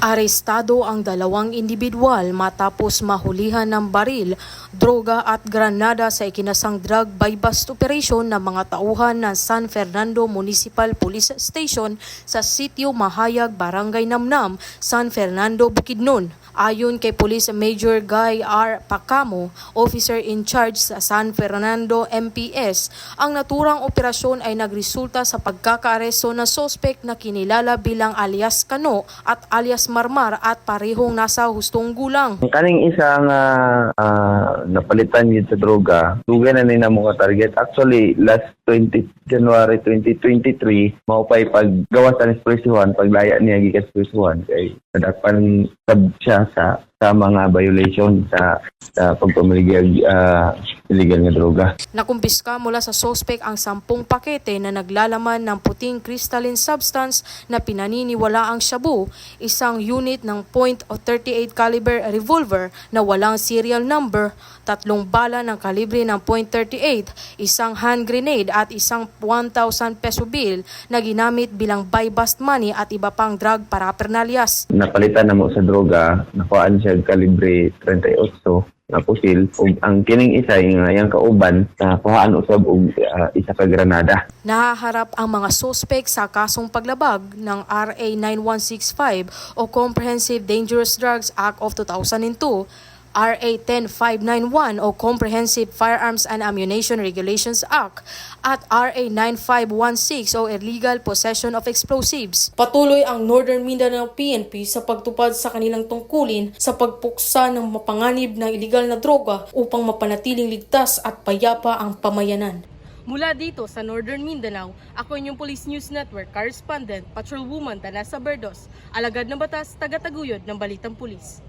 Arestado ang dalawang individual matapos mahulihan ng baril, droga at granada sa ikinasang drug by bust operation ng mga tauhan ng San Fernando Municipal Police Station sa sitio Mahayag, Barangay Namnam, San Fernando, Bukidnon. Ayon kay Police Major Guy R. Pacamo, officer in charge sa San Fernando MPS, ang naturang operasyon ay nagresulta sa pagkakaaresto ng sospek na kinilala bilang alias Kano at alias Marmar at parehong nasa hustong gulang. Ang kaning isa nga ah, napalitan yun sa droga, dugay na nila mo ka target. Actually, last 20 January 2023, maupay paggawa sa Espresso paglaya niya gikas Espresso kay nadapan sab siya sa sa mga violation sa sa pagpamiligay ah, illegal nga droga. Nakumpiska mula sa sospek ang sampung pakete na naglalaman ng puting crystalline substance na pinaniniwala ang shabu, isang unit ng .38 caliber revolver na walang serial number, tatlong bala ng kalibre ng .38, isang hand grenade at isang 1,000 peso bill na ginamit bilang buy bust money at iba pang drug parapernalyas. Napalitan na mo sa droga, nakuhaan siya kalibre 38 na pusil. Ug ang kining isa yung yang kauban na kuhaan usab og ah, isa ka granada. Nahaharap ang mga sospek sa kasong paglabag ng RA 9165 o Comprehensive Dangerous Drugs Act of 2002, RA 10591 o Comprehensive Firearms and Ammunition Regulations Act at RA 9516 o Illegal Possession of Explosives. Patuloy ang Northern Mindanao PNP sa pagtupad sa kanilang tungkulin sa pagpuksa ng mapanganib na iligal na droga upang mapanatiling ligtas at payapa ang pamayanan. Mula dito sa Northern Mindanao, ako inyong Police News Network Correspondent, Patrolwoman Danasa Berdos, alagad ng batas, taga-taguyod ng Balitang Pulis.